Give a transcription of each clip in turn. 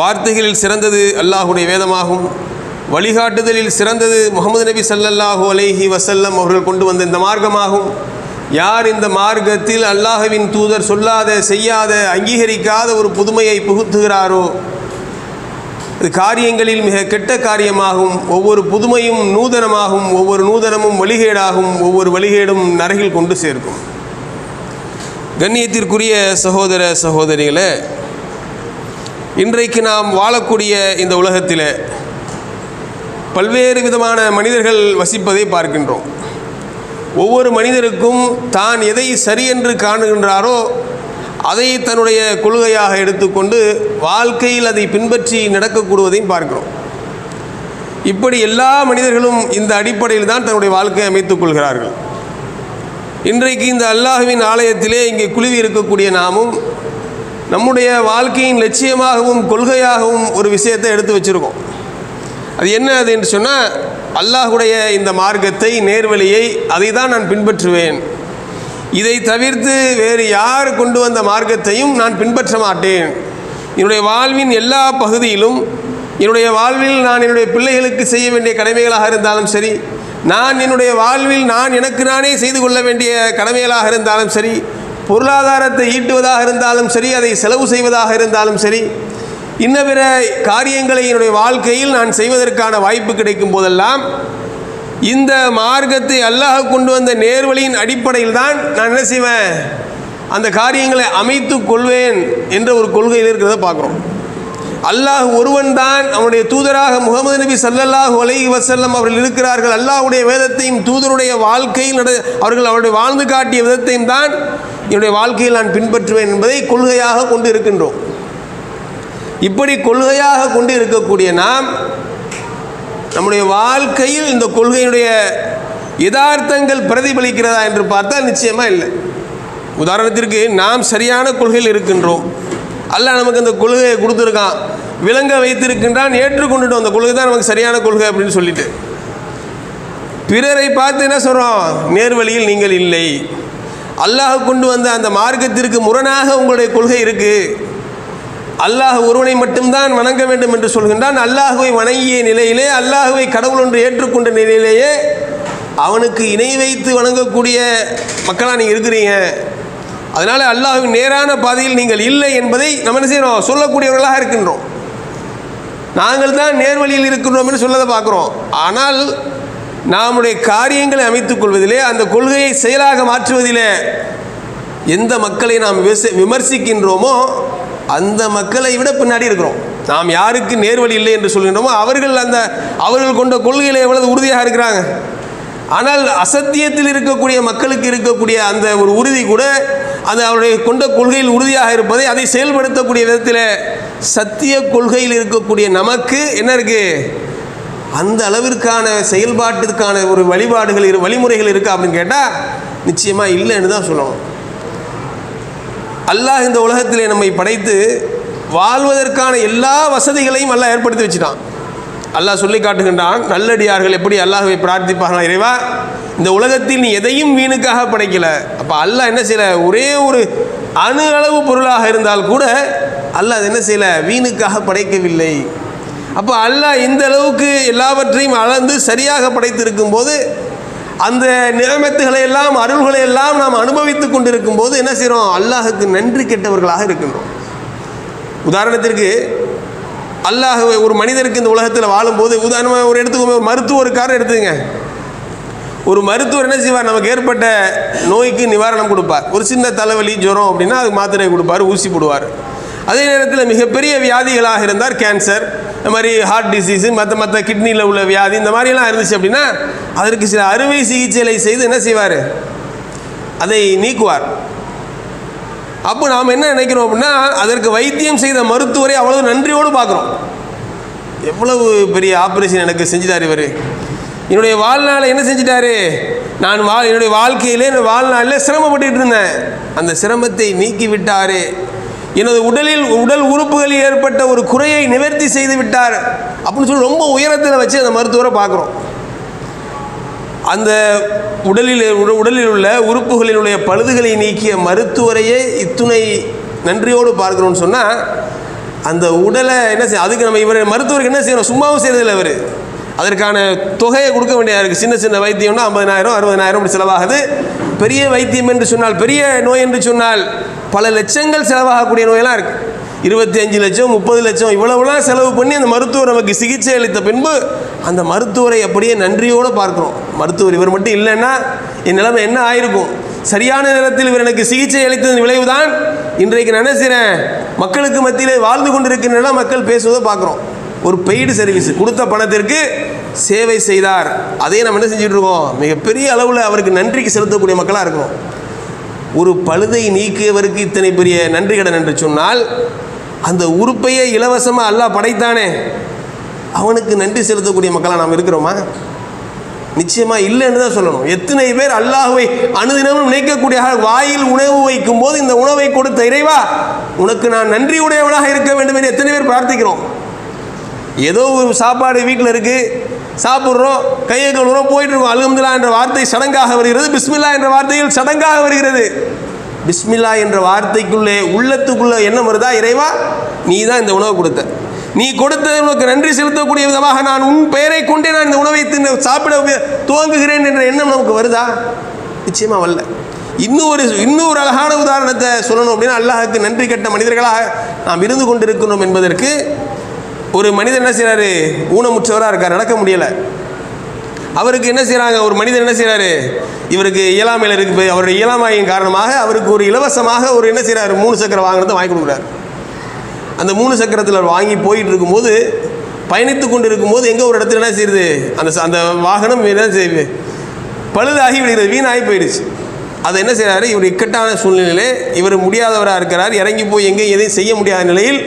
வார்த்தைகளில் சிறந்தது அல்லாஹுடைய வேதமாகும். வழிகாட்டுதலில் சிறந்தது முகமது நபி சல்லல்லாஹு அலைஹி வசல்லம் அவர்கள் கொண்டு வந்த இந்த மார்க்கமாகும். யார் இந்த மார்க்கத்தில் அல்லாஹவின் தூதர் சொல்லாத செய்யாத அங்கீகரிக்காத ஒரு புதுமையை புகுத்துகிறாரோ அது காரியங்களில் மிக கெட்ட காரியமாகும். ஒவ்வொரு புதுமையும் நூதனமாகும் ஒவ்வொரு நூதனமும் வழிகேடாகும் ஒவ்வொரு வழிகேடும் நரகில் கொண்டு சேர்க்கும். கண்ணியத்திற்குரிய சகோதர சகோதரிகளே இன்றைக்கு நாம் வாழக்கூடிய இந்த உலகத்தில் பல்வேறு விதமான மனிதர்கள் வசிப்பதை பார்க்கின்றோம். ஒவ்வொரு மனிதருக்கும் தான் எதை சரி என்று காணுகின்றாரோ அதை தன்னுடைய கொள்கையாக எடுத்துக்கொண்டு வாழ்க்கையில் அதை பின்பற்றி நடக்கக்கூடுவதையும் பார்க்கிறோம். இப்படி எல்லா மனிதர்களும் இந்த அடிப்படையில் தான் தன்னுடைய வாழ்க்கையை அமைத்துக் கொள்கிறார்கள். இன்றைக்கு இந்த அல்லாஹுவின் ஆலயத்திலே இங்கே குழுவி இருக்கக்கூடிய நாமும் நம்முடைய வாழ்க்கையின் லட்சியமாகவும் கொள்கையாகவும் ஒரு விஷயத்தை எடுத்து வச்சுருக்கோம். அது என்ன அது என்று சொன்னால் அல்லாஹுடைய இந்த மார்க்கத்தை நேர்வழியை அதை தான் நான் பின்பற்றுவேன். இதை தவிர்த்து வேறு யார் கொண்டு வந்த மார்க்கத்தையும் நான் பின்பற்ற மாட்டேன். என்னுடைய வாழ்வின் எல்லா பகுதியிலும் என்னுடைய வாழ்வில் நான் என்னுடைய பிள்ளைகளுக்கு செய்ய வேண்டிய கடமைகளாக இருந்தாலும் சரி நான் என்னுடைய வாழ்வில் நான் எனக்கு நானே செய்து கொள்ள வேண்டிய கடமைகளாக இருந்தாலும் சரி பொருளாதாரத்தை ஈட்டுவதாக இருந்தாலும் சரி அதை செலவு செய்வதாக இருந்தாலும் சரி இன்ன பிற காரியங்களை என்னுடைய வாழ்க்கையில் நான் செய்வதற்கான வாய்ப்பு கிடைக்கும் போதெல்லாம் இந்த மார்க்கத்தை அல்லாஹ் கொண்டு வந்த நேர்வழியின் அடிப்படையில் தான் நான் என்ன செய்வேன்? அந்த காரியங்களை அமைத்து கொள்வேன் என்ற ஒரு கொள்கையில் இருக்கிறத பார்க்குறோம். அல்லாஹ் ஒருவன் தான் அவனுடைய தூதராக முகமது நபி சல்லல்லாஹு அலைஹி வசல்லம் அவர்கள் இருக்கிறார்கள். அல்லாஹுடைய வேதத்தையும் தூதருடைய வாழ்க்கையில் நட அவர்கள் அவருடைய வாழ்ந்து காட்டிய விதத்தையும் தான் என்னுடைய வாழ்க்கையில் நான் பின்பற்றுவேன் என்பதை கொள்கையாக கொண்டு இருக்கின்றோம். இப்படி கொள்கையாக கொண்டு இருக்கக்கூடிய நாம் நம்முடைய வாழ்க்கையில் இந்த கொள்கையினுடைய யதார்த்தங்கள் பிரதிபலிக்கிறதா என்று பார்த்தால் நிச்சயமாக இல்லை. உதாரணத்திற்கு நாம் சரியான கொள்கையில் இருக்கின்றோம். அல்லாஹ் நமக்கு அந்த கொள்கையை கொடுத்துருக்கான். விலங்க வைத்திருக்கின்றான் ஏற்றுக்கொண்டுட்டோம் அந்த கொள்கை தான் நமக்கு சரியான கொள்கை அப்படின்னு சொல்லிட்டு. பிறரை பார்த்து என்ன சொல்கிறோம் நேர்வழியில் நீங்கள் இல்லை. அல்லாஹ் கொண்டு வந்த அந்த மார்க்கத்திற்கு முரணாக உங்களுடைய கொள்கை இருக்குது அல்லாஹ் ஒருவனை மட்டும்தான் வணங்க வேண்டும் என்று சொல்கின்றான். அல்லாஹுவை வணங்கிய நிலையிலே அல்லாஹுவை கடவுள் ஒன்று ஏற்றுக்கொண்ட நிலையிலேயே அவனுக்கு இணை வைத்து வணங்கக்கூடிய மக்களாக நீங்கள் இருக்கிறீங்க. அதனால் அல்லாஹுவின் நேரான பாதையில் நீங்கள் இல்லை என்பதை நம்ம என்ன செய்கிறோம் சொல்லக்கூடியவர்களாக இருக்கின்றோம். நாங்கள் தான் நேர்வழியில் இருக்கின்றோம் என்று சொல்லதை பார்க்குறோம். ஆனால் நம்முடைய காரியங்களை அமைத்துக் கொள்வதிலே அந்த கொள்கையை செயலாக மாற்றுவதிலே எந்த மக்களை நாம் விமர்சிக்கின்றோமோ அந்த மக்களை விட பின்னாடி இருக்கிறோம். நாம் யாருக்கு நேர்வழி இல்லை என்று சொல்கின்றோமோ அவர்கள் அந்த அவர்கள் கொண்ட கொள்கையில் எவ்வளவு உறுதியாக இருக்கிறாங்க? ஆனால் அசத்தியத்தில் இருக்கக்கூடிய மக்களுக்கு இருக்கக்கூடிய அந்த ஒரு உறுதி கூட அது அவருடைய கொண்ட கொள்கையில் உறுதியாக இருப்பதை அதை செயல்படுத்தக்கூடிய விதத்தில் சத்திய கொள்கையில் இருக்கக்கூடிய நமக்கு என்ன இருக்குது அந்த அளவிற்கான செயல்பாட்டிற்கான ஒரு வழிபாடுகள் இரு வழிமுறைகள் இருக்கா அப்படின்னு கேட்டால் நிச்சயமாக இல்லைன்னு தான் சொல்லணும். அல்லாஹ் இந்த உலகத்திலே நம்மை படைத்து வாழ்வதற்கான எல்லா வசதிகளையும் அல்லாஹ் ஏற்படுத்தி வச்சுட்டான். அல்லாஹ் சொல்லி காட்டுகின்றான் நல்லடியார்கள் எப்படி அல்லாஹுவை பிரார்த்திப்பார்கள் இறைவா? இந்த உலகத்தில் நீ எதையும் வீணுக்காக படைக்கல. அப்போ அல்லாஹ் என்ன செய்யல? ஒரே ஒரு அணு அளவு பொருளாக இருந்தால் கூட அல்லாஹ் என்ன செய்யல? வீணுக்காக படைக்கவில்லை. அப்போ அல்லாஹ் இந்த அளவுக்கு எல்லாவற்றையும் அளந்து சரியாக படைத்திருக்கும் போது அந்த நியமத்துகளை எல்லாம் அருள்களை எல்லாம் நாம் அனுபவித்து கொண்டிருக்கும் போது என்ன செய்கிறோம் அல்லாஹுக்கு நன்றி கெட்டவர்களாக இருக்கின்றோம். உதாரணத்திற்கு அல்லாஹ் ஒரு மனிதருக்கு இந்த உலகத்தில் வாழும்போது உதாரணமாக ஒரு எடுத்துக்கோங்க ஒரு மருத்துவருக்காரர் எடுத்துங்க ஒரு மருத்துவர் என்ன செய்வார்? நமக்கு ஏற்பட்ட நோய்க்கு நிவாரணம் கொடுப்பார். ஒரு சின்ன தலைவலி ஜுரம் அப்படின்னா அதுக்கு மாத்திரை கொடுப்பார் ஊசி போடுவார். அதே நேரத்தில் மிகப்பெரிய வியாதிகளாக இருந்தார் கேன்சர். இந்த மாதிரி ஹார்ட் டிசீஸு மற்ற மற்ற கிட்னியில் உள்ள வியாதி இந்த மாதிரிலாம் இருந்துச்சு அப்படின்னா அதற்கு சில அறுவை சிகிச்சைகளை செய்து என்ன செய்வார்? அதை நீக்குவார். அப்போ நாம் என்ன நினைக்கிறோம் அப்படின்னா அதற்கு வைத்தியம் செய்த மருத்துவரை அவ்வளவு நன்றியோடு பார்க்குறோம். எவ்வளவு பெரிய ஆப்ரேஷன் எனக்கு செஞ்சுட்டார் இவர். என்னுடைய வாழ்நாளை என்ன செஞ்சிட்டாரு? நான் வா என்னுடைய வாழ்க்கையிலே என்னுடைய வாழ்நாளில் சிரமப்பட்டுட்டு இருந்தேன். அந்த சிரமத்தை நீக்கி விட்டார். எனது உடலில் உடல் உறுப்புகளில் ஏற்பட்ட ஒரு குறையை நிவர்த்தி செய்து விட்டார். அப்படின்னு சொல்லி ரொம்ப உயரத்தில் வச்சு அந்த மருத்துவரை பார்க்குறோம். அந்த உடலில் உடலில் உள்ள உறுப்புகளினுடைய பழுதுகளை நீக்கிய மருத்துவரையே இத்துணை நன்றியோடு பார்க்கணும்னு சொன்னால் அந்த உடலை என்ன செய்ய அதுக்கு நம்ம இவர் மருத்துவருக்கு என்ன செய்யணும்? சும்மாவும் செய்கிறதில்ல இவர். அதற்கான தொகையை கொடுக்க வேண்டியதாக இருக்குது சின்ன சின்ன வைத்தியம்னா ஐம்பதனாயிரம் அறுபதனாயிரம் அப்படி செலவாகுது. பெரிய வைத்தியம் என்று சொன்னால் பெரிய நோய் என்று சொன்னால் பல லட்சங்கள் செலவாகக்கூடிய நோயெல்லாம் இருக்குது இருபத்தி அஞ்சு லட்சம் முப்பது லட்சம் இவ்வளவுலாம் செலவு பண்ணி அந்த மருத்துவர் நமக்கு சிகிச்சை அளித்த பின்பு அந்த மருத்துவரை அப்படியே நன்றியோடு பார்க்குறோம். மருத்துவர் இவர் மட்டும் இல்லைன்னா என் நிலைமை என்ன ஆயிருக்கும்? சரியான நேரத்தில் இவர் எனக்கு சிகிச்சை அளித்ததன் விளைவுதான் இன்றைக்கு நான் என்ன செய்கிறேன் மக்களுக்கு மத்தியிலே வாழ்ந்து கொண்டிருக்கின்றன மக்கள் பேசுவதை பார்க்குறோம். ஒரு பெய்டு சர்வீஸ் கொடுத்த பணத்திற்கு சேவை செய்தார். அதே நம்ம என்ன செஞ்சுட்டு இருக்கோம்? மிகப்பெரிய அளவில் அவருக்கு நன்றிக்கு செலுத்தக்கூடிய மக்களாக இருக்கிறோம். ஒரு பழுதை நீக்கியவருக்கு இத்தனை பெரிய நன்றி கடன் என்று சொன்னால் அந்த உறுப்பையே இலவசமாக அல்லாஹ் படைத்தானே. அவனுக்கு நன்றி செலுத்தக்கூடிய மக்களாக நாம் இருக்கிறோமா? நிச்சயமாக இல்லைன்னு தான் சொல்லணும். எத்தனை பேர் அல்லாஹுவை அனுதினமும் நினைக்கக்கூடிய வாயில் உணவு வைக்கும் போது இந்த உணவை கொடுத்த இறைவா உனக்கு நான் நன்றி உடையவனாக இருக்க வேண்டும் என்று எத்தனை பேர் பிரார்த்திக்கிறோம்? ஏதோ ஒரு சாப்பாடு வீட்டில் இருக்குது சாப்பிட்றோம் கையை கழுவுறோம் போயிட்டு இருக்கோம் என்ற வார்த்தை சடங்காக வருகிறது. பிஸ்மில்லா என்ற வார்த்தையில் சடங்காக வருகிறது. பிஸ்மில்லா என்ற வார்த்தைக்குள்ளே உள்ளத்துக்குள்ளே என்ன வருதா? இறைவா நீ தான் இந்த உணவு கொடுத்த. நீ கொடுத்த உனக்கு நன்றி செலுத்தக்கூடிய விதமாக நான் உன் பெயரை கொண்டே நான் இந்த உணவை தின்னு சாப்பிட துவங்குகிறேன் என்ற எண்ணம் நமக்கு வருதா? நிச்சயமாக வரல. இன்னும் ஒரு இன்னும் ஒரு அழகான உதாரணத்தை சொல்லணும் அப்படின்னா அல்லாஹுக்கு நன்றி கட்ட மனிதர்களாக நாம் இருந்து கொண்டிருக்கிறோம் என்பதற்கு ஒரு மனிதன் என்ன செய்கிறாரு ஊனமுற்றவராக இருக்கார். நடக்க முடியலை. அவருக்கு என்ன செய்கிறாங்க ஒரு மனிதன் என்ன செய்கிறாரு இவருக்கு இயலாமையில் இருக்கு. அவருடைய இயலாமையின் காரணமாக அவருக்கு ஒரு இலவசமாக ஒரு என்ன செய்கிறாரு மூணு சக்கர வாகனத்தை வாங்கி கொடுக்குறாரு. அந்த மூணு சக்கரத்தில் அவர் வாங்கி போயிட்டு இருக்கும்போது பயணித்து கொண்டு இருக்கும்போது எங்கே ஒரு இடத்துல என்ன செய்யுது? அந்த அந்த வாகனம் என்ன செய்யுது? பழுதாகி விடுகிறது. வீணாகி போயிடுச்சு. அதை என்ன செய்கிறாரு இவர் இக்கட்டான சூழ்நிலையிலே இவர் முடியாதவராக இருக்கிறார். இறங்கி போய் எங்கேயும் எதையும் செய்ய முடியாத நிலையில்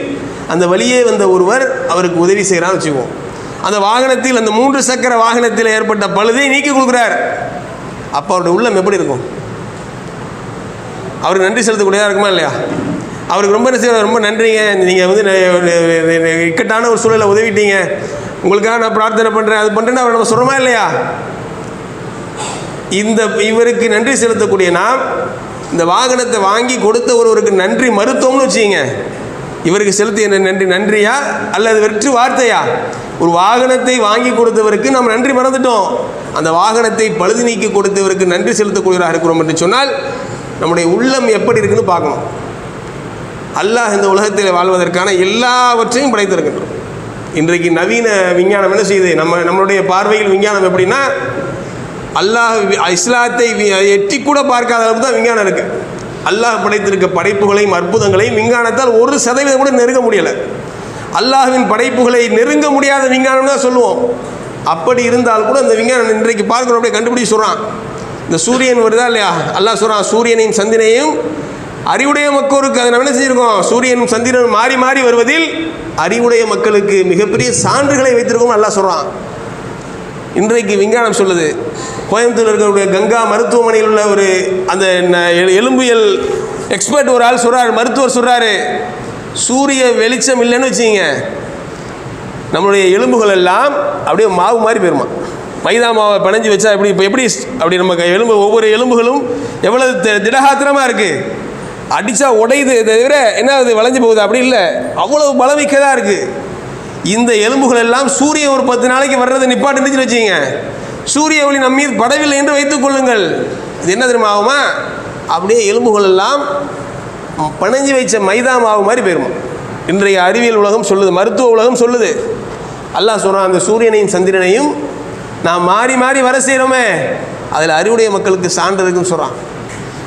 அந்த வழியே வந்த ஒருவர் அவருக்கு உதவி செய்கிறான்னு வச்சுக்குவோம். அந்த வாகனத்தில் அந்த மூன்று சக்கர வாகனத்தில் ஏற்பட்ட பழுதை நீக்கி கொடுக்குறார். அப்போ அவருடைய உள்ளம் எப்படி இருக்கும்? அவருக்கு நன்றி செலுத்தக்கூடியதாக இருக்குமா இல்லையா? அவருக்கு ரொம்ப ரொம்ப நன்றிங்க. நீங்கள் வந்து இக்கட்டான ஒரு சூழலை உதவிட்டீங்க. உங்களுக்காக நான் பிரார்த்தனை பண்ணுறேன் அது பண்ணுறேன்னு அவர் நம்ம சொல்கிறோமா இல்லையா? இந்த இவருக்கு நன்றி செலுத்தக்கூடிய நாம் இந்த வாகனத்தை வாங்கி கொடுத்த ஒருவருக்கு நன்றி மருத்துவம்னு வச்சுங்க இவருக்கு செலுத்திய நன்றி நன்றியா? அல்லது வெற்று வார்த்தையா? ஒரு வாகனத்தை வாங்கி கொடுத்தவருக்கு நாம் நன்றி மறந்துட்டோம். அந்த வாகனத்தை பழுது நீக்கி கொடுத்தவருக்கு நன்றி செலுத்தக்கூடியவராக இருக்கிறோம் என்று சொன்னால் நம்முடைய உள்ளம் எப்படி இருக்குன்னு பார்க்கணும். அல்லாஹ் இந்த உலகத்தில் வாழ்வதற்கான எல்லாவற்றையும் படைத்திருக்கின்றோம் இன்றைக்கு நவீன விஞ்ஞானம் என்ன செய்யுது? நம்ம நம்மளுடைய பார்வையில் விஞ்ஞானம் எப்படின்னா அல்லாஹ் இஸ்லாத்தை எட்டி கூட பார்க்காத அளவுக்கு தான் விஞ்ஞானம் இருக்குது அல்லாஹ் படைத்திருக்க படைப்புகளையும் அற்புதங்களையும் விஞ்ஞானத்தால் ஒரு சதவீதம் கூட நெருங்க முடியலை. அல்லாஹ்வின் படைப்புகளை நெருங்க முடியாத விஞ்ஞானம் தான் சொல்லுவோம். அப்படி இருந்தால் கூட அந்த விஞ்ஞானம் இன்றைக்கு பார்க்குறோம் அப்படியே கண்டுபிடிச்சு சொல்கிறான் இந்த சூரியன் வருதா இல்லையா? அல்லாஹ் சொல்கிறான் சூரியனின் சந்தினையும் அறிவுடைய மக்களுக்கு அதை நம்ம என்ன செஞ்சிருக்கோம்? சூரியனும் சந்திரனும் மாறி மாறி வருவதில் அறிவுடைய மக்களுக்கு மிகப்பெரிய சான்றுகளை வைத்திருக்கோம் அல்லாஹ் சொல்கிறான் இன்றைக்கு விஞ்ஞானம் சொல்லுது கோயம்புத்தூர் இருக்கக்கூடிய கங்கா மருத்துவமனையில் உள்ள ஒரு அந்த எலும்பியல் எக்ஸ்பர்ட் ஒரு ஆள் சொல்கிறார் மருத்துவர் சொல்கிறாரு சூரிய வெளிச்சம் இல்லைன்னு வச்சுங்க நம்மளுடைய எலும்புகள் எல்லாம் அப்படியே மாவு மாதிரி போயிருமா? மைதா மாவை பிணைஞ்சு வச்சா எப்படி இப்போ எப்படி அப்படி நம்ம எலும்பு ஒவ்வொரு எலும்புகளும் எவ்வளவு திடகாத்திரமாக இருக்குது அடித்தா உடையுது இதை தவிர என்ன அது வளைஞ்சு போகுது அப்படி இல்லை. அவ்வளவு பலமிக்கதாக இருக்குது இந்த எலும்புகள் எல்லாம் சூரிய ஒரு பத்து நாளைக்கு வர்றதை நிப்பாட்டு இருந்துச்சுன்னு வச்சுங்க சூரிய ஒளி நம்ம மீது படவில்லை என்று வைத்துக் கொள்ளுங்கள். இது என்ன தெரியுமா ஆகுமா? அப்படியே எலும்புகள் எல்லாம் பணஞ்சு வைச்ச மைதா மாவு மாதிரி போயிடும் இன்றைய அறிவியல் உலகம் சொல்லுது மருத்துவ உலகம் சொல்லுது. அல்லாஹ் சொல்கிறான் அந்த சூரியனையும் சந்திரனையும் நான் மாறி மாறி வர செய்கிறோமே அதில் அறிவுடைய மக்களுக்கு சான்றதுக்குன்னு சொல்கிறான்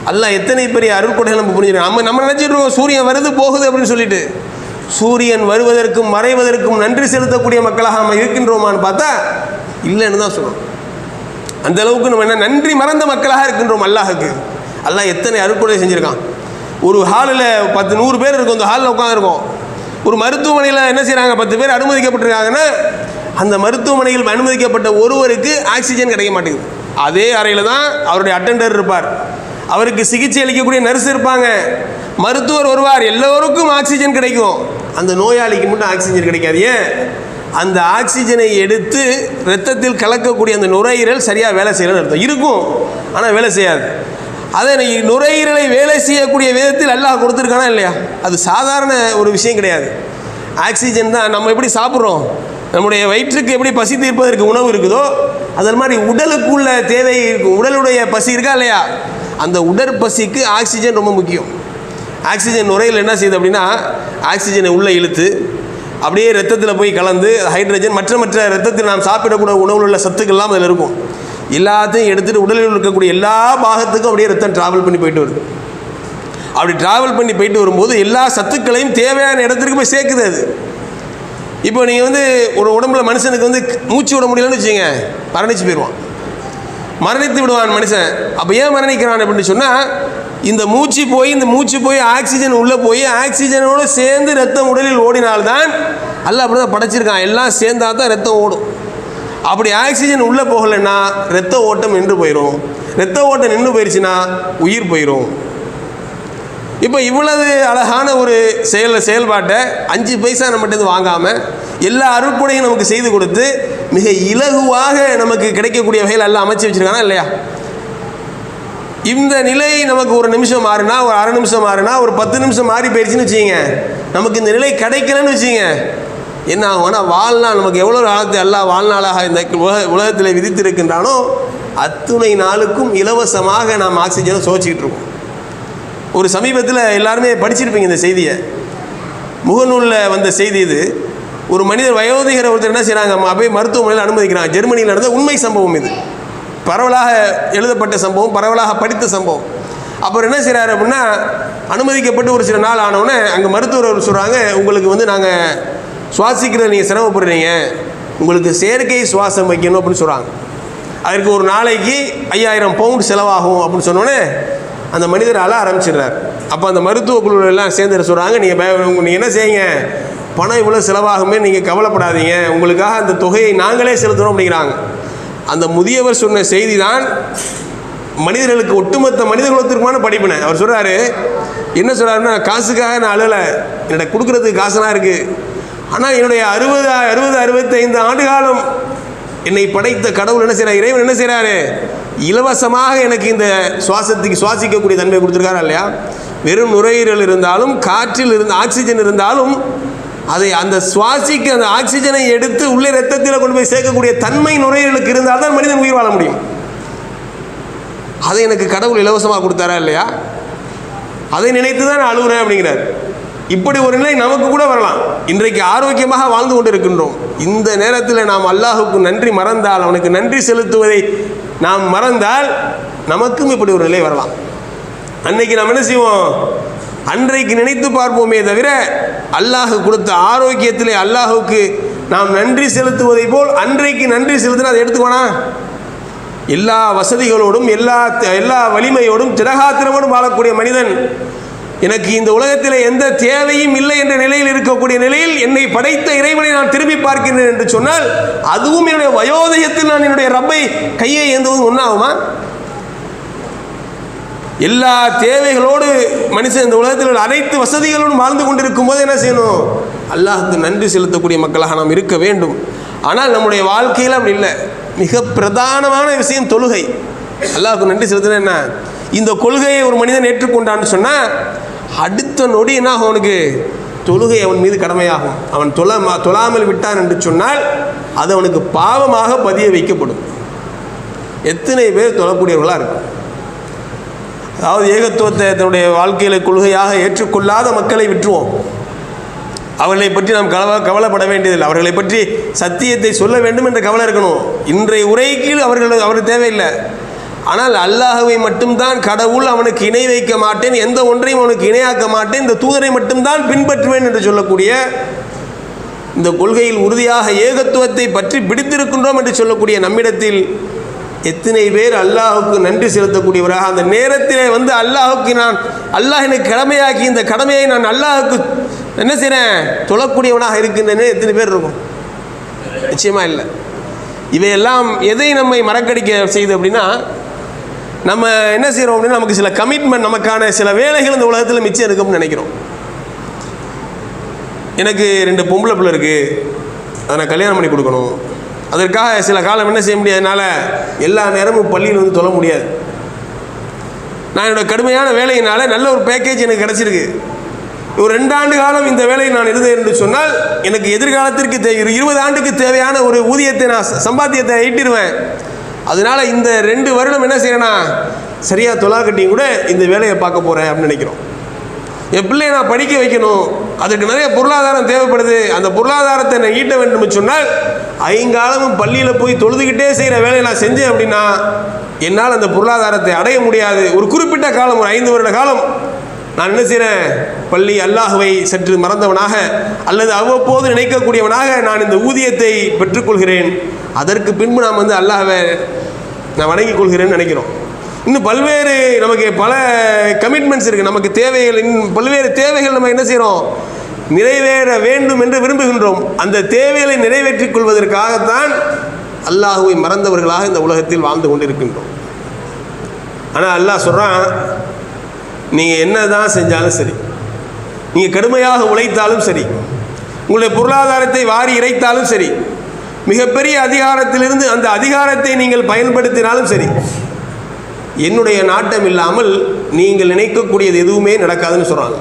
அல்ல எத்தனை பெரிய அருள்கொடைகள் நம்ம புரிஞ்சுக்கிறோம். நம்ம நம்ம நினச்சிட்டு இருக்கோம் சூரியன் வருது போகுது அப்படின்னு சொல்லிட்டு. சூரியன் வருவதற்கும் மறைவதற்கும் நன்றி செலுத்தக்கூடிய மக்களாக நம்ம இருக்கின்றோமான்னு பார்த்தா இல்லைன்னு தான் சொல்லணும் அந்த அளவுக்கு நம்ம என்ன நன்றி மறந்த மக்களாக இருக்கின்றோம் அல்லாஹுக்கு. அல்லாஹ் எத்தனை அருட்கொடை செஞ்சுருக்கான். ஒரு ஹாலில் பத்து நூறு பேர் இருக்கும் அந்த ஹாலில் உட்காந்துருக்கோம் ஒரு மருத்துவமனையில் என்ன செய்கிறாங்க பத்து பேர் அனுமதிக்கப்பட்டிருக்காங்கன்னா அந்த மருத்துவமனையில் அனுமதிக்கப்பட்ட ஒருவருக்கு ஆக்சிஜன் கிடைக்க மாட்டேங்குது. அதே அறையில் தான் அவருடைய அட்டெண்டர் இருப்பார். அவருக்கு சிகிச்சை அளிக்கக்கூடிய நர்ஸ் இருப்பாங்க. மருத்துவர் வருவார். எல்லோருக்கும் ஆக்சிஜன் கிடைக்கும். அந்த நோயாளிக்கு மட்டும் ஆக்சிஜன் கிடைக்காது. ஏன்? அந்த ஆக்சிஜனை எடுத்து ரத்தத்தில் கலக்கக்கூடிய அந்த நுரையீரல் சரியாக வேலை செய்யலன்னு அர்த்தம். இருக்கும் ஆனால் வேலை செய்யாது. அதை நீ நுரையீரலை வேலை செய்யக்கூடிய விதத்தில் அல்லாஹ் கொடுத்துருக்கானா இல்லையா? அது சாதாரண ஒரு விஷயம் கிடையாது. ஆக்சிஜன் தான் நம்ம எப்படி சாப்பிட்றோம்? நம்முடைய வயிற்றுக்கு எப்படி பசி தீர்ப்பதற்கு உணவு இருக்குதோ அதன் மாதிரி உடலுக்குள்ள தேவை இருக்கும் உடலுடைய பசி இருக்கா இல்லையா? அந்த உடற்பசிக்கு ஆக்சிஜன் ரொம்ப முக்கியம். ஆக்சிஜன் நுரையில் என்ன செய்யுது அப்படின்னா ஆக்சிஜனை உள்ளே இழுத்து அப்படியே ரத்தத்தில் போய் கலந்து ஹைட்ரஜன் மற்ற மற்ற ரத்தத்தில் நாம் சாப்பிடக்கூடிய உணவில் உள்ள சத்துக்கள்லாம் அதில் இருக்கும். எல்லாத்தையும் எடுத்துகிட்டு உடலில் இருக்கக்கூடிய எல்லா பாகத்துக்கும் அப்படியே ரத்தம் ட்ராவல் பண்ணி போயிட்டு வருது. அப்படி ட்ராவல் பண்ணி போயிட்டு வரும்போது எல்லா சத்துக்களையும் தேவையான இடத்துக்கு போய் சேர்க்குது அது. இப்போ நீங்கள் வந்து ஒரு உடம்புல மனுஷனுக்கு வந்து மூச்சு விட முடியலன்னு வச்சுங்க மரணிச்சு போயிடுவான். மரணித்து விடுவான் மனுஷன். அப்போ ஏன் மரணிக்கிறான் அப்படின்னு சொன்னால் இந்த மூச்சு போய் இந்த மூச்சு போய் ஆக்சிஜன் உள்ளே போய் ஆக்சிஜனோடு சேர்ந்து ரத்தம் உடலில் ஓடினால்தான் அல்ல அப்படி தான் படைச்சிருக்கான். எல்லாம் சேர்ந்தா தான் ரத்தம் ஓடும். அப்படி ஆக்சிஜன் உள்ளே போகலைன்னா ரத்த ஓட்டம் நின்று போயிடும் ரத்த ஓட்டம் நின்று போயிடுச்சுன்னா உயிர் போயிடும் இப்போ இவ்வளவு அழகான ஒரு செயல் செயல்பாட்டை அஞ்சு பைசா நம்மகிட்ட வாங்காமல் எல்லா அருட்கொடையும் நமக்கு செய்து கொடுத்து மிக இலகுவாக நமக்கு கிடைக்கக்கூடிய வகையில் எல்லாம் அமைச்சு வச்சிருக்கானா இல்லையா? இந்த நிலை நமக்கு ஒரு நிமிஷம் மாறினா ஒரு அரை நிமிஷம் மாறினா ஒரு பத்து நிமிஷம் மாறி போயிடுச்சுன்னு வச்சுங்க நமக்கு இந்த நிலை கிடைக்கலன்னு வச்சுங்க என்ன ஆகும்னா வாழ்நாள் நமக்கு எவ்வளோ காலத்தை எல்லாம் வாழ்நாளாக இந்த உலக உலகத்தில் விதித்திருக்கின்றானோ அத்துணை நாளுக்கும் இலவசமாக நாம் ஆக்சிஜனை சுவைச்சிக்கிட்டு இருக்கோம். ஒரு சமீபத்தில் எல்லாருமே படிச்சிருப்பீங்க இந்த செய்தியை. முகநூலில் வந்த செய்தி இது. ஒரு மனிதர் வயோதிகர் ஒருத்தர் என்ன செய்கிறாங்க அப்படியே மருத்துவமனையில் அனுமதிக்கிறாங்க. ஜெர்மனியில் நடந்த உண்மை சம்பவம் இது. பரவலாக எழுதப்பட்ட சம்பவம் பரவலாக படித்த சம்பவம். அப்புறம் என்ன செய்கிறாரு அப்படின்னா அனுமதிக்கப்பட்டு ஒரு சில நாள் ஆனவுடனே அங்கே மருத்துவர் சொல்கிறாங்க உங்களுக்கு வந்து நாங்கள் சுவாசிக்கிறத நீங்கள் சிரமப்படுறீங்க உங்களுக்கு செயற்கை சுவாசம் வைக்கணும் அப்படின்னு சொல்கிறாங்க அதற்கு ஒரு நாளைக்கு ஐயாயிரம் பவுண்ட் செலவாகும் அப்படின்னு சொன்னோடனே அந்த மனிதர் அழ ஆரம்பிச்சிடுறார். அப்போ அந்த மருத்துவ குழுவெல்லாம் எல்லாம் சேர்ந்து சொல்கிறாங்க நீங்கள் பய நீங்கள் என்ன செய்யுங்க? பணம் இவ்வளோ செலவாகுமே நீங்கள் கவலைப்படாதீங்க. உங்களுக்காக அந்த தொகையை நாங்களே செலுத்துகிறோம் அப்படிங்கிறாங்க. அந்த முதியவர் சொன்ன செய்தி தான் மனிதர்களுக்கு ஒட்டுமொத்த மனித குலத்திற்குமான படிப்பினை. அவர் சொல்கிறாரு என்ன சொல்கிறாருன்னா காசுக்காக நான் அழலை என்னோட கொடுக்குறதுக்கு காசுலாம் இருக்குது ஆனால் என்னுடைய அறுபது அறுபது அறுபத்தைந்து ஆண்டு காலம் என்னை படைத்த கடவுள் என்ன செய்கிறார் இறைவன் என்ன செய்கிறாரு இலவசமாக எனக்கு இந்த சுவாசத்துக்கு சுவாசிக்கக்கூடிய தன்மை கொடுத்துருக்காரா இல்லையா? வெறும் நுரையீரல் இருந்தாலும் காற்றில் இருந்த ஆக்சிஜன் இருந்தாலும் அதை அந்த சுவாசிக்க அந்த ஆக்சிஜனை எடுத்து உள்ளே ரத்தத்தில் கொண்டு போய் சேர்க்கக்கூடிய தன்மை நுரையீரலுக்கு இருந்தால் தான் மனிதன் உயிர் வாழ முடியும். அதை எனக்கு கடவுள் இலவசமாக கொடுத்தாரா இல்லையா? அதை நினைத்து தான் நான் அழுகுறேன் அப்படிங்கிறார். இப்படி ஒரு நிலை நமக்கு கூட வரலாம். இன்றைக்கு ஆரோக்கியமாக வாழ்ந்து கொண்டு இருக்கின்றோம் இந்த நேரத்தில் நாம் அல்லாஹுக்கு நன்றி மறந்தால் அவனுக்கு நன்றி செலுத்துவதை நாம் மறந்தால் நமக்கும் இப்படி ஒரு நிலை வரலாம். அன்னைக்கு நாம் என்ன செய்வோம்? அன்றைக்கு நினைத்து பார்ப்போமே தவிர அல்லாஹ் கொடுத்த ஆரோக்கியத்திலே அல்லாஹுக்கு நாம் நன்றி செலுத்துவதை போல் அன்றைக்கு நன்றி செலுத்தினா அதை எடுத்துக்கோனா? எல்லா வசதிகளோடும் எல்லா எல்லா வலிமையோடும் திடகாத்திரமோடும் வாழக்கூடிய மனிதன். எனக்கு இந்த உலகத்தில் எந்த தேவையும் இல்லை என்ற நிலையில் இருக்கக்கூடிய நிலையில் என்னை படைத்த இறைவனை நான் திரும்பி பார்க்கின்றேன் என்று சொன்னால் அதுவும் என்னுடைய வயோதயத்தில் நான் என்னுடைய ரப்பை கையை ஏந்துவது ஒன்றாகுமா எல்லா தேவைகளோடு மனுஷன் இந்த உலகத்தில் உள்ள அனைத்து வசதிகளோடும் வாழ்ந்து கொண்டிருக்கும் போது என்ன செய்யணும்? அல்லாஹுக்கு நன்றி செலுத்தக்கூடிய மக்களாக நாம் இருக்க வேண்டும். ஆனால் நம்முடைய வாழ்க்கையில் அப்படி இல்லை. மிக பிரதானமான விஷயம் தொழுகை. அல்லாஹுக்கு நன்றி செலுத்தினா என்ன? இந்த கொள்கையை ஒரு மனிதன் ஏற்றுக்கொண்டான்னு சொன்னால் அடுத்த நொடி என்ன ஆகும் அவனுக்கு? தொழுகை அவன் மீது கடமையாகும். அவன் தொழ தொழாமல் விட்டான் என்று சொன்னால் அது அவனுக்கு பாவமாக பதிய வைக்கப்படும். எத்தனை பேர் தொழக்கூடியவர்களாக இருக்கும்? அதாவது ஏகத்துவத்தை தன்னுடைய வாழ்க்கையில் கொள்கையாக ஏற்றுக்கொள்ளாத மக்களை விட்டுருவோம். அவர்களை பற்றி நாம் கவலை கவலைப்பட வேண்டியதில்லை. அவர்களை பற்றி சத்தியத்தை சொல்ல வேண்டும் என்ற கவலை இருக்கணும். இன்றைய உரைக்கு அவர்கள் அவருக்கு தேவையில்லை. ஆனால் அல்லாஹுவை மட்டும்தான் கடவுள் அவனுக்கு இணை வைக்க மாட்டேன் எந்த ஒன்றையும் அவனுக்கு இணையாக்க மாட்டேன் இந்த தூதரை மட்டும்தான் பின்பற்றுவேன் என்று சொல்லக்கூடிய இந்த கொள்கையில் உறுதியாக ஏகத்துவத்தை பற்றி பிடித்திருக்கின்றோம் என்று சொல்லக்கூடிய நம்மிடத்தில் எத்தனை பேர் அல்லாஹுக்கு நன்றி செலுத்தக்கூடியவராக அந்த நேரத்திலே வந்து அல்லாஹுக்கு நான் அல்லாஹ் எனக்கு கடமையாக்கி இந்த கடமையை நான் அல்லாஹுக்கு என்ன செய்கிறேன் தொழக்கூடியவனாக இருக்கின்றனே எத்தனை பேர் இருக்கும்? நிச்சயமாக இல்லை. இவையெல்லாம் எதை நம்மை மறக்கடிக்க செய்யுது அப்படின்னா நம்ம என்ன செய்கிறோம் அப்படின்னா நமக்கு சில கமிட்மெண்ட் நமக்கான சில வேலைகள் இந்த உலகத்தில் மிச்சம் இருக்கும்னு நினைக்கிறோம். எனக்கு ரெண்டு பொம்பளை பிள்ளை இருக்குது அதை நான் கல்யாணம் பண்ணி கொடுக்கணும். அதற்காக சில காலம் என்ன செய்ய முடியாது? எல்லா நேரமும் பள்ளியில் வந்து தொழ முடியாது. நான் என்னோட கடுமையான வேலையினால் நல்ல ஒரு பேக்கேஜ் எனக்கு கிடச்சிருக்கு. ஒரு ரெண்டு ஆண்டு காலம் இந்த வேலையை நான் இருந்தேன் என்று சொன்னால் எனக்கு எதிர்காலத்திற்கு தே இருபது ஆண்டுக்கு தேவையான ஒரு ஊதியத்தை நான் சம்பாத்தியத்தை ஈட்டிடுவேன். அதனால் இந்த ரெண்டு வருடம் என்ன செய்யறேன்னா சரியாக தொலா கட்டியும் கூட இந்த வேலையை பார்க்க போகிறேன் அப்படின்னு நினைக்கிறோம். என் பிள்ளையை நான் படிக்க வைக்கணும். அதுக்கு நிறைய பொருளாதாரம் தேவைப்படுது. அந்த பொருளாதாரத்தை நான் ஈட்ட வேண்டும் சொன்னால் ஐங்காலமும் பள்ளியில் போய் தொழுதுகிட்டே செய்கிற வேலையை நான் செஞ்சேன் அப்படின்னா என்னால் அந்த பொருளாதாரத்தை அடைய முடியாது. ஒரு குறிப்பிட்ட காலம் ஒரு ஐந்து வருட காலம் நான் என்ன செய்கிறேன் பள்ளி அல்லாஹுவை சற்று மறந்தவனாக அல்லது அவ்வப்போது நினைக்கக்கூடியவனாக நான் இந்த ஊதியத்தை பெற்றுக்கொள்கிறேன். அதற்கு பின்பு நாம் வந்து அல்லாஹ்வை நான் வணங்கிக் கொள்கிறேன்னு நினைக்கிறோம். இன்னும் பல்வேறு நமக்கு பல கமிட்மெண்ட்ஸ் இருக்குது நமக்கு தேவைகள் இன்னும் பல்வேறு தேவைகள் நம்ம என்ன செய்கிறோம் நிறைவேற வேண்டும் என்று விரும்புகின்றோம். அந்த தேவைகளை நிறைவேற்றிக் கொள்வதற்காகத்தான் அல்லாஹுவை மறந்தவர்களாக இந்த உலகத்தில் வாழ்ந்து கொண்டிருக்கின்றோம். ஆனால் அல்லாஹ் சொல்கிறான் நீங்கள் என்ன தான் செஞ்சாலும் சரி நீங்கள் கடுமையாக உழைத்தாலும் சரி உங்களுடைய பொருளாதாரத்தை வாரி இறைத்தாலும் சரி மிகப்பெரிய அதிகாரத்திலிருந்து அந்த அதிகாரத்தை நீங்கள் பயன்படுத்தினாலும் சரி என்னுடைய நாட்டம் இல்லாமல் நீங்கள் நினைக்கக்கூடியது எதுவுமே நடக்காதுன்னு சொல்கிறாங்க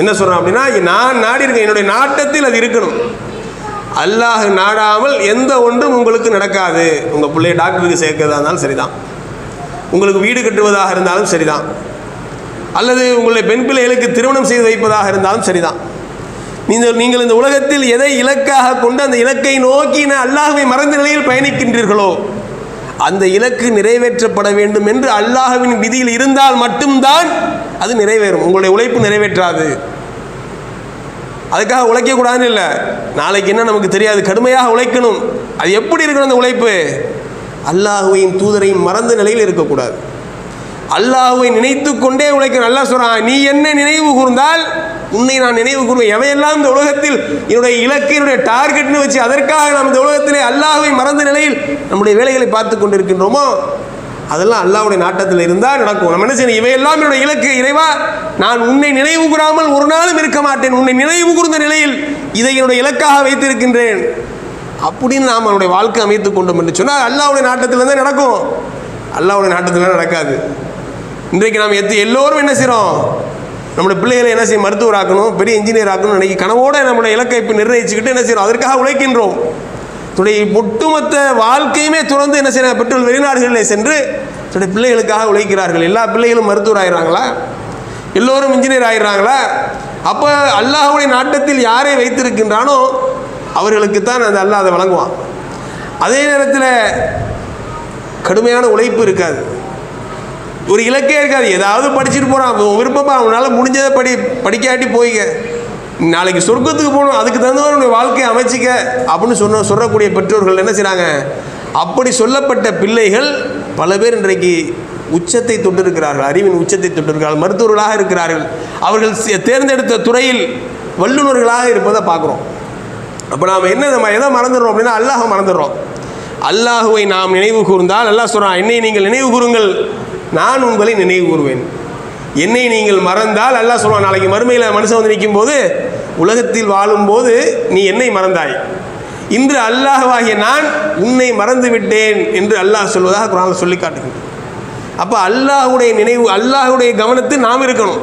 என்ன சொல்கிறோம் அப்படின்னா நான் நாடி இருக்கேன் என்னுடைய நாட்டத்தில் அது இருக்கணும். அல்லாஹ் நாடாமல் எந்த ஒன்றும் உங்களுக்கு நடக்காது. உங்கள் பிள்ளைய டாக்டருக்கு சேர்க்கிறதா இருந்தாலும் சரிதான். உங்களுக்கு வீடு கட்டுவதாக இருந்தாலும் சரிதான். அல்லது உங்களுடைய பெண் பிள்ளைகளுக்கு திருமணம் செய்து வைப்பதாக இருந்தாலும் சரிதான். நீங்கள் நீங்கள் இந்த உலகத்தில் எதை இலக்காக கொண்டு அந்த இலக்கை நோக்கி நான் அல்லாஹ்வை மறந்த நிலையில் பயணிக்கின்றீர்களோ? அந்த இலக்கு நிறைவேற்றப்பட வேண்டும் என்று அல்லாஹவின் விதியில் இருந்தால் மட்டும்தான் அது நிறைவேறும். உங்களுடைய உழைப்பு நிறைவேற்றாது. அதுக்காக உழைக்கக்கூடாதுன்னு இல்லை. நாளைக்கு என்ன நமக்கு தெரியாது. கடுமையாக உழைக்கணும். அது எப்படி இருக்கணும் அந்த உழைப்பு? அல்லாஹுவையும் தூதரையும் மறந்த நிலையில் இருக்கக்கூடாது. அல்லாஹுவை நினைத்து கொண்டே உனக்கு நல்லா சொல்கிறான் நீ என்ன நினைவு கூர்ந்தால் உன்னை நான் நினைவு கூறுவேன் எவையெல்லாம் இந்த உலகத்தில் என்னுடைய இலக்கு என்னுடைய டார்கெட்னு வச்சு அதற்காக நாம் இந்த உலகத்திலே அல்லாஹுவை மறந்த நிலையில் நம்முடைய வேலைகளை பார்த்து கொண்டிருக்கின்றோமோ அதெல்லாம் அல்லாவுடைய நாட்டத்தில் இருந்தால் நடக்கும். நம்ம என்ன செய்யணும்? இவையெல்லாம் என்னுடைய இலக்கு இறைவா நான் உன்னை நினைவு கூறாமல் ஒரு நாளும் இருக்க மாட்டேன். உன்னை நினைவு கூர்ந்த நிலையில் இதை என்னுடைய இலக்காக வைத்திருக்கின்றேன். அப்படின்னு நாம் அவனுடைய வாழ்க்கை அமைத்து கொண்டோம் என்று சொன்னால் அல்லாவுடைய நாட்டத்தில் தான் நடக்கும். அல்லாவுடைய நாட்டத்தில் நடக்காது. இன்றைக்கு நாம் எத்து எல்லோரும் என்ன செய்கிறோம் நம்முடைய பிள்ளைகளை என்ன செய்யும் மருத்துவர் ஆக்கணும் பெரிய இன்ஜினியர் ஆக்கணும் இன்னைக்கு கனவோடு நம்மளோட இலக்கை இப்போ நிர்ணயிச்சுக்கிட்டு என்ன செய்கிறோம் அதற்காக உழைக்கின்றோம். தன்னுடைய ஒட்டுமொத்த வாழ்க்கையுமே துறந்து என்ன செய்யறாங்க பெற்றோர் வெளிநாடுகளில் சென்று தன்னுடைய பிள்ளைகளுக்காக உழைக்கிறார்கள். எல்லா பிள்ளைகளும் மருத்துவர் ஆகிறாங்களா எல்லோரும் இன்ஜினியர் ஆகிறாங்களா அப்போ அல்லாஹுடைய நாட்டத்தில் யாரை வைத்திருக்கின்றானோ அவர்களுக்கு தான் அந்த அல்லாஹ் அதை வழங்குவான். அதே நேரத்தில் கடுமையான உழைப்பு இருக்காது. ஒரு இலக்கே இருக்காது. ஏதாவது படிச்சுட்டு போகிறான் அவன் விருப்பமாக அவனால் முடிஞ்சதை படி படிக்காட்டி போய்க்க. நாளைக்கு சொர்க்கத்துக்கு போகணும். அதுக்கு தகுந்த மாதிரி வாழ்க்கையை அமைச்சிக்க அப்படின்னு சொன்ன சொல்லக்கூடிய பெற்றோர்கள் என்ன செய்கிறாங்க அப்படி சொல்லப்பட்ட பிள்ளைகள் பல பேர் இன்றைக்கு உச்சத்தை தொட்டிருக்கிறார்கள். அறிவின் உச்சத்தை தொட்டிருக்கிறார்கள். மருத்துவர்களாக இருக்கிறார்கள். அவர்கள் தேர்ந்தெடுத்த துறையில் வல்லுநர்களாக இருப்பதை பார்க்குறோம். அப்போ நாம் என்ன நம்ம எதை மறந்துடுறோம் அப்படின்னா அல்லாஹ் மறந்துடுறோம். அல்லாஹுவை நாம் நினைவு கூர்ந்தால் அல்லாஹ் சொல்கிறான் என்னை நீங்கள் நினைவு கூறுங்கள். நான் உங்களை நினைவு கூறுவேன். என்னை நீங்கள் மறந்தால் அல்லாஹ் சொல்லுவான் நாளைக்கு மறுமையில் மனுஷன் வந்து நிற்கும் போது உலகத்தில் வாழும்போது நீ என்னை மறந்தாய். இன்று அல்லாஹ்வாகிய நான் உன்னை மறந்து விட்டேன் என்று அல்லாஹ் சொல்வதாக குரான் சொல்லி காட்டுகிறேன் அப்போ அல்லாஹுடைய நினைவு அல்லாஹ்வுடைய கவனத்தில் நாம் இருக்கணும்.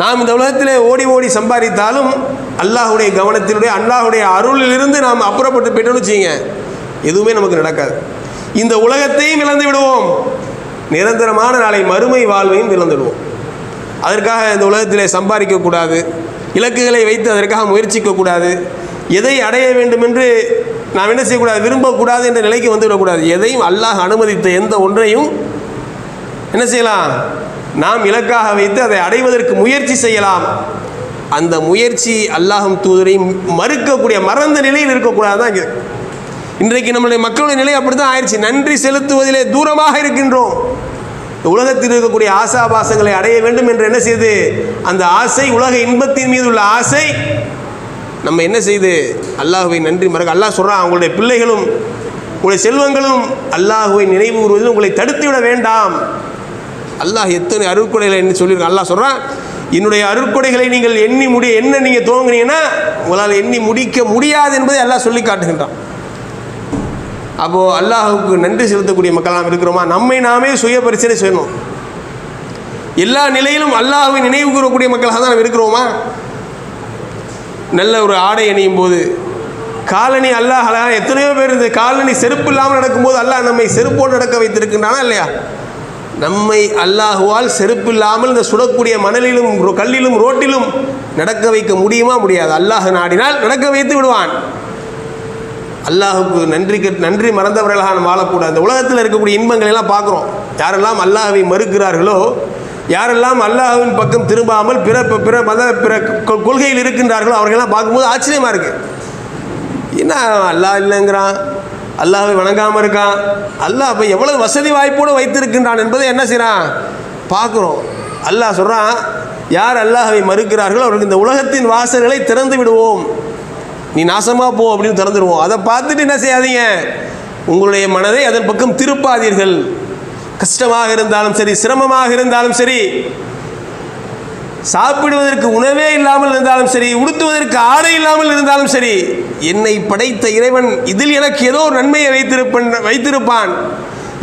நாம் இந்த உலகத்தில் ஓடி ஓடி சம்பாதித்தாலும் அல்லாஹுடைய கவனத்தினுடைய அல்லாஹுடைய அருளிலிருந்து நாம் அப்புறப்பட்டு போயிட்டோம்னு வச்சுங்க எதுவுமே நமக்கு நடக்காது. இந்த உலகத்தையும் இழந்து விடுவோம். நிரந்தரமான நாளை மறுமை வாழ்வையும் இழந்துடுவோம் அதற்காக இந்த உலகத்திலே சம்பாதிக்கக்கூடாது. இலக்குகளை வைத்து அதற்காக முயற்சிக்கக்கூடாது. எதை அடைய வேண்டும் என்று நாம் என்ன செய்யக்கூடாது? விரும்பக்கூடாது என்ற நிலைக்கு வந்துவிடக்கூடாது. எதையும் அல்லாஹ் அனுமதித்த எந்த ஒன்றையும் என்ன செய்யலாம்? நாம் இலக்காக வைத்து அதை அடைவதற்கு முயற்சி செய்யலாம். அந்த முயற்சி அல்லாஹும் தூதரையும் மறுக்கக்கூடிய மறந்த நிலையில் இருக்கக்கூடாது தான் இங்கே இன்றைக்கு நம்மளுடைய மக்களுடைய நிலை அப்படி தான் ஆயிடுச்சு. நன்றி செலுத்துவதிலே தூரமாக இருக்கின்றோம். உலகத்தில் இருக்கக்கூடிய ஆசாபாசங்களை அடைய வேண்டும் என்று என்ன செய்து அந்த ஆசை உலக இன்பத்தின் மீது உள்ள ஆசை நம்ம என்ன செய்து அல்லாஹுவை நன்றி மறக்க அல்லாஹ் சொல்கிறான் அவங்களுடைய பிள்ளைகளும் உங்களுடைய செல்வங்களும் அல்லாஹுவை நினைவு கூறுவதில் உங்களை தடுத்து விட வேண்டாம். அல்லாஹ் எத்தனை அருட்கொடைகளை என்ன சொல்லியிருக்கான். அல்லாஹ் சொல்கிறான் என்னுடைய அருட்கொடைகளை நீங்கள் எண்ணி முடிய என்ன நீங்கள் துவங்குனீங்கன்னா உங்களால் எண்ணி முடிக்க முடியாது என்பதை எல்லாம் சொல்லி காட்டுகின்றான். அப்போது அல்லாஹுக்கு நன்றி செலுத்தக்கூடிய மக்கள் நாம் இருக்கிறோமா? நம்மை நாமே சுய பரிசீலனை செய்யணும். எல்லா நிலையிலும் அல்லாஹுவை நினைவு கூறக்கூடிய மக்களாக தான் நாம் இருக்கிறோமா? நல்ல ஒரு ஆடை அணியும் போது காலனி அல்லாஹ் அழகா எத்தனையோ பேர் இந்த காலனி செருப்பு இல்லாமல் நடக்கும்போது அல்லாஹ் நம்மை செருப்போடு நடக்க வைத்திருக்கின்றானா இல்லையா? நம்மை அல்லாஹுவால் செருப்பு இல்லாமல் இந்த சுடக்கூடிய மணலிலும் ரோ- கல்லிலும் ரோட்டிலும் நடக்க வைக்க முடியுமா? முடியாது. அல்லாஹ் நாடினால் நடக்க வைத்து விடுவான். அல்லாஹுக்கு நன்றி நன்றி மறந்தவர்களாக நாம் வாழக்கூடாது. அந்த உலகத்தில் இருக்கக்கூடிய இன்பங்களை எல்லாம் பார்க்குறோம். யாரெல்லாம் அல்லாஹவை மறுக்கிறார்களோ யாரெல்லாம் அல்லாஹுவின் பக்கம் திரும்பாமல் பிற பிற மத பிற கொ- கொள்கையில் இருக்கின்றார்களோ அவர்களெல்லாம் பார்க்கும்போது ஆச்சரியமாக இருக்குது என்ன அல்லாஹ் இல்லைங்கிறான்? அல்லாஹை வணங்காமல் இருக்கான்? அல்லாஹ் அப்போ எவ்வளவு வசதி வாய்ப்போடு வைத்திருக்கின்றான் என்பதை என்ன செய்கிறான் பார்க்குறோம். அல்லாஹ் சொல்கிறான் யார் அல்லாஹவை மறுக்கிறார்களோ அவர்களுக்கு இந்த உலகத்தின் வாசல்களை திறந்து விடுவோம். நீ நாசமாக போ அப்படின்னு திறந்துடுவோம் அதை பார்த்துட்டு என்ன செய்யாதீங்க? உங்களுடைய மனதை அதன் பக்கம் திருப்பாதீர்கள். கஷ்டமாக இருந்தாலும் சரி சிரமமாக இருந்தாலும் சரி சாப்பிடுவதற்கு உணவே இல்லாமல் இருந்தாலும் சரி உடுத்துவதற்கு ஆடை இல்லாமல் இருந்தாலும் சரி என்னை படைத்த இறைவன் இதில் எனக்கு ஏதோ ஒரு நன்மையை வைத்திருப்பன் வைத்திருப்பான்.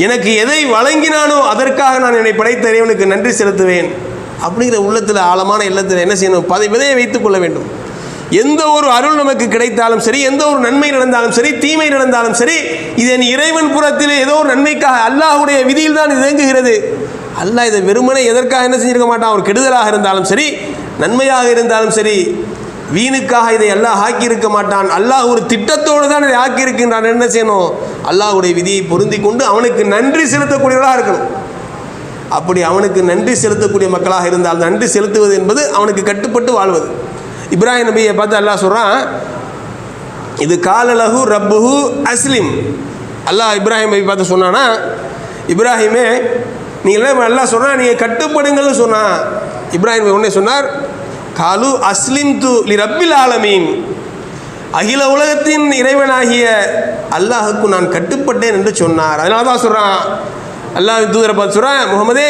எனக்கு எதை வழங்கினானோ அதற்காக நான் என்னை படைத்த இறைவனுக்கு நன்றி செலுத்துவேன். அப்படிங்கிற உள்ளத்தில் ஆழமான இல்லத்தில் என்ன செய்யணும்? பதை விதையை வைத்துக் கொள்ள வேண்டும். எந்த ஒரு அருள் நமக்கு கிடைத்தாலும் சரி எந்த ஒரு நன்மை நடந்தாலும் சரி தீமை நடந்தாலும் சரி இது என் இறைவன் புறத்தில் ஏதோ ஒரு நன்மைக்காக அல்லாஹ்வுடைய விதியில் தான் இது இயங்குகிறது. அல்லாஹ் இதை வெறுமனே எதற்காக என்ன செஞ்சிருக்க மாட்டான்? ஒரு கெடுதலாக இருந்தாலும் சரி நன்மையாக இருந்தாலும் சரி வீணுக்காக இதை அல்லாஹ் ஆக்கியிருக்க மாட்டான். அல்லாஹ் ஒரு திட்டத்தோடு தான் இதை ஆக்கியிருக்கின்றான். என்ன செய்யணும்? அல்லாஹுடைய விதியை பொருந்தி கொண்டு அவனுக்கு நன்றி செலுத்தக்கூடியவராக இருக்கணும். அப்படி அவனுக்கு நன்றி செலுத்தக்கூடிய மக்களாக இருந்தால் நன்றி செலுத்துவது என்பது அவனுக்கு கட்டுப்பட்டு வாழ்வது. இப்ராஹிம் நபியை பார்த்து அல்லாஹ் சொல்கிறான் இது காலலகு ரப்புஹு அஸ்லிம். அல்லாஹ் இப்ராஹிம் நபி பார்த்து சொன்னான்னா இப்ராஹிமே நீங்கள் நல்லா அல்லாஹ் நீங்கள் கட்டுப்படுங்கள்னு சொன்னான் இப்ராஹிம் நபி உடனே சொன்னார் காலு அஸ்லிம் து லி ரப்பில் ஆலமீன். அகில உலகத்தின் இறைவனாகிய அல்லாஹுக்கு நான் கட்டுப்பட்டேன் என்று சொன்னார். அதனால தான் சொல்கிறான் அல்லாஹ் தூதரை பார்த்து சொல்கிறான் முகமதே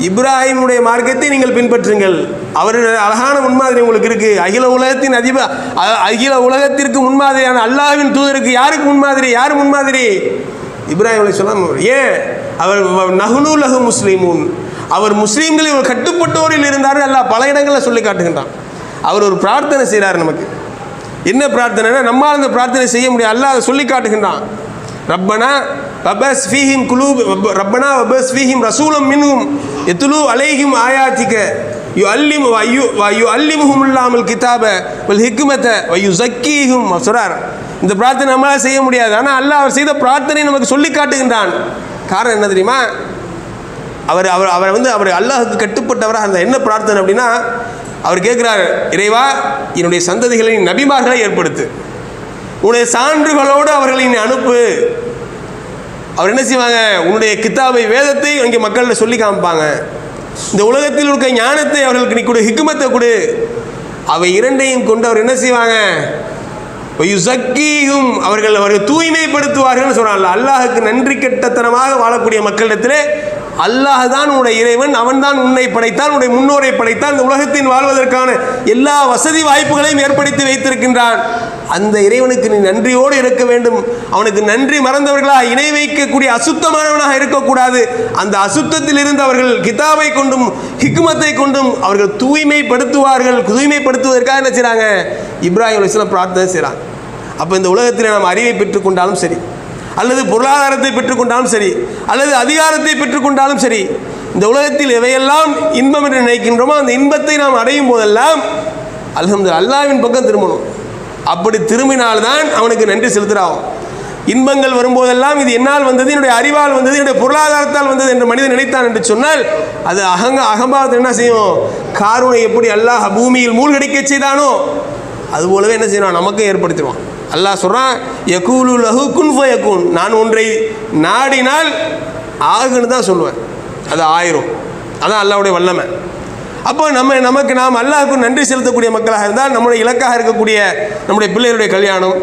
இப்ராஹிமுடைய மார்க்கத்தை நீங்கள் பின்பற்றுங்கள். அவருடைய அழகான முன்மாதிரி உங்களுக்கு இருக்குது அகில உலகத்தின் அதிப அகில உலகத்திற்கு முன்மாதிரியான அல்லாஹ்வின் தூதருக்கு யாருக்கு முன்மாதிரி? யார் முன்மாதிரி? இப்ராஹிம் அலி சொல்லாம் ஏன் அவர் வ- நஹ்னு லஹு அவர் முஸ்லீம்களில் இவர் கட்டுப்பட்டோரில் இருந்தார். அல்லாஹ் பல இடங்களில் சொல்லி காட்டுகின்றான். அவர் ஒரு பிரார்த்தனை செய்கிறார் நமக்கு. என்ன பிரார்த்தனைனா நம்மால் அந்த பிரார்த்தனை செய்ய முடியும் அல்லாஹ் அதை சொல்லி காட்டுகின்றான். ரப்பனா வபஸ் ஃபீஹிம் குலூப் ரப்பனா வபஸ் ஃபீஹிம் ரசூலம் மின்ஹும். எத்துலு அலைஹிம் ஆயாத்திக்க யு அல்லிம் வயு வயு அல்லிமுஹும் இல்லாமல் கிதாப வல் ஹிக்மத வயு யு ஜக்கீஹும் சொல்றார். இந்த பிரார்த்தனை நம்மளால் செய்ய முடியாது. ஆனால் அல்லாஹ் அவர் செய்த பிரார்த்தனை நமக்கு சொல்லி காட்டுகின்றான். காரணம் என்ன தெரியுமா? அவர் அவர் அவரை வந்து அவர் அல்லாஹுக்கு கட்டுப்பட்டவராக அந்த என்ன பிரார்த்தனை அப்படின்னா அவர் கேட்குறார் இறைவா என்னுடைய சந்ததிகளின் நபிமார்களை ஏற்படுத்து. உன்னுடைய சான்றுகளோடு அவர்களை நீ அனுப்பு. அவர் என்ன செய்வாங்க? உன்னுடைய கித்தாபை வேதத்தை இங்கே மக்கள்கிட்ட சொல்லி காமிப்பாங்க. இந்த உலகத்தில் இருக்க ஞானத்தை அவர்களுக்கு நீ கொடு ஹிக்குமத்தை கொடு. அவை இரண்டையும் கொண்டு அவர் என்ன செய்வாங்க? யுசக்கீயும் அவர்கள் அவர்கள் தூய்மைப்படுத்துவார்கள்னு சொல்கிறாங்க அல்லாஹுக்கு நன்றி கெட்டத்தனமாக வாழக்கூடிய மக்களிடத்திலே அல்லாஹ் தான் உன்னுடைய இறைவன் அவன் தான் உன்னை படைத்தான் உன்னுடைய முன்னோரை படைத்தான் இந்த உலகத்தின் வாழ்வதற்கான எல்லா வசதி வாய்ப்புகளையும் ஏற்படுத்தி வைத்திருக்கின்றான். அந்த இறைவனுக்கு நீ நன்றியோடு இருக்க வேண்டும். அவனுக்கு நன்றி மறந்தவர்களாக இணை வைக்கக்கூடிய அசுத்தமானவனாக இருக்கக்கூடாது. அந்த அசுத்தத்தில் இருந்து அவர்கள் கிதாபை கொண்டும் ஹிக்மத்தை கொண்டும் அவர்கள் தூய்மைப்படுத்துவார்கள். தூய்மைப்படுத்துவதற்காக என்ன செய்கிறாங்க இப்ராஹிம் அலிஸ்லாம் பிரார்த்தனை செய்கிறாங்க அப்போ இந்த உலகத்தில் நாம் அறிவை பெற்றுக்கொண்டாலும் சரி அல்லது பொருளாதாரத்தை பெற்றுக்கொண்டாலும் சரி அல்லது அதிகாரத்தை பெற்றுக்கொண்டாலும் சரி இந்த உலகத்தில் எவையெல்லாம் இன்பம் என்று நினைக்கின்றோமோ அந்த இன்பத்தை நாம் அடையும் போதெல்லாம் அல்ஹம்து அல்லாவின் பக்கம் திரும்பணும். அப்படி திரும்பினால்தான் அவனுக்கு நன்றி செலுத்துகிறாகும் இன்பங்கள் வரும்போதெல்லாம் இது என்னால் வந்தது என்னுடைய அறிவால் வந்தது என்னுடைய பொருளாதாரத்தால் வந்தது என்று மனிதன் நினைத்தான் என்று சொன்னால் அது அகங்க அகம்பாவத்தை என்ன செய்யும்? காரூனை எப்படி அல்லாஹ் பூமியில் மூழ்கடிக்க செய்தானோ அது போலவே என்ன செய்யணும் நமக்கும் ஏற்படுத்திடுவான். அல்லாஹ் சொல்கிறான் யகூலு லஹு குன் ஃபயகுன். நான் ஒன்றை நாடினால் ஆகுன்னு தான் சொல்லுவேன். அது ஆயிரும். அதான் அல்லாஹ்வுடைய வல்லமை. அப்போ நம்ம நமக்கு நாம் அல்லாஹுக்கும் நன்றி செலுத்தக்கூடிய மக்களாக இருந்தால் நம்முடைய இலக்காக இருக்கக்கூடிய நம்முடைய பிள்ளைகளுடைய கல்யாணம்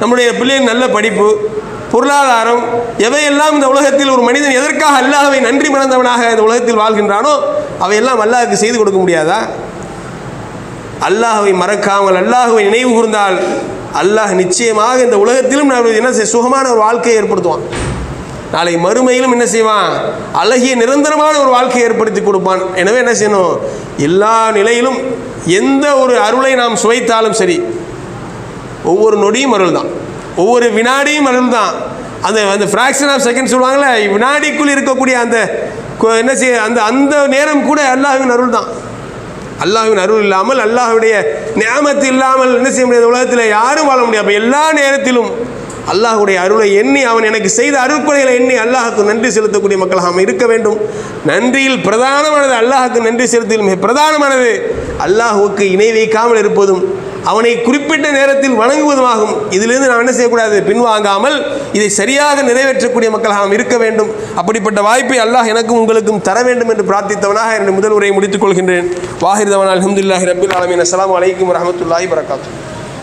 நம்முடைய பிள்ளையின் நல்ல படிப்பு பொருளாதாரம் எவையெல்லாம் இந்த உலகத்தில் ஒரு மனிதன் எதற்காக அல்லாஹவை நன்றி மறந்தவனாக இந்த உலகத்தில் வாழ்கின்றானோ அவையெல்லாம் அல்லாஹுக்கு செய்து கொடுக்க முடியாதா? அல்லாஹவை மறக்காமல் அல்லாஹுவை நினைவு கூர்ந்தால் அல்லாஹ் நிச்சயமாக இந்த உலகத்திலும் நான் என்ன செய்ய சுகமான ஒரு வாழ்க்கையை ஏற்படுத்துவான். நாளை மறுமையிலும் என்ன செய்வான்? அழகிய நிரந்தரமான ஒரு வாழ்க்கையை ஏற்படுத்தி கொடுப்பான். எனவே என்ன செய்யணும்? எல்லா நிலையிலும் எந்த ஒரு அருளை நாம் சுவைத்தாலும் சரி ஒவ்வொரு நொடியும் அருள் தான் ஒவ்வொரு வினாடியும் அருள் தான் அந்த அந்த ஃப்ராக்ஷன் ஆஃப் செகண்ட் சொல்லுவாங்களே வினாடிக்குள் இருக்கக்கூடிய அந்த என்ன செய்ய அந்த அந்த நேரம் கூட அல்லாஹின் அருள் தான் அல்லாஹ்வின் அருள் இல்லாமல் அல்லாஹுடைய நியமத்து இல்லாமல் என்ன செய்ய முடியாது? உலகத்தில் யாரும் வாழ முடியாது. அப்போ எல்லா நேரத்திலும் அல்லாஹுடைய அருளை எண்ணி அவன் எனக்கு செய்த அருள்குறைகளை எண்ணி அல்லாஹுக்கு நன்றி செலுத்தக்கூடிய மக்களாக நாம் இருக்க வேண்டும். நன்றியில் பிரதானமானது அல்லாஹுக்கு நன்றி செலுத்தியில் மிக பிரதானமானது. அல்லாஹுக்கு இணை வைக்காமல் இருப்பதும் அவனை குறிப்பிட்ட நேரத்தில் வணங்குவதுமாகும். இதிலிருந்து நாம் என்ன செய்யக்கூடாது? பின்வாங்காமல் இதை சரியாக நிறைவேற்றக்கூடிய மக்களாக நாம் இருக்க வேண்டும். அப்படிப்பட்ட வாய்ப்பை அல்லாஹ் எனக்கும் உங்களுக்கும் தர வேண்டும் என்று பிரார்த்தித்தவனாக என்னுடைய முதல் உரையை முடித்துக் கொள்கின்றேன். வாஹிர்தவன் அலமதுல்லாஹி ரபில் ஆலமின். அஸ்லாம் அலைக்கும் வரமத்துல்லாஹி வரகாத்து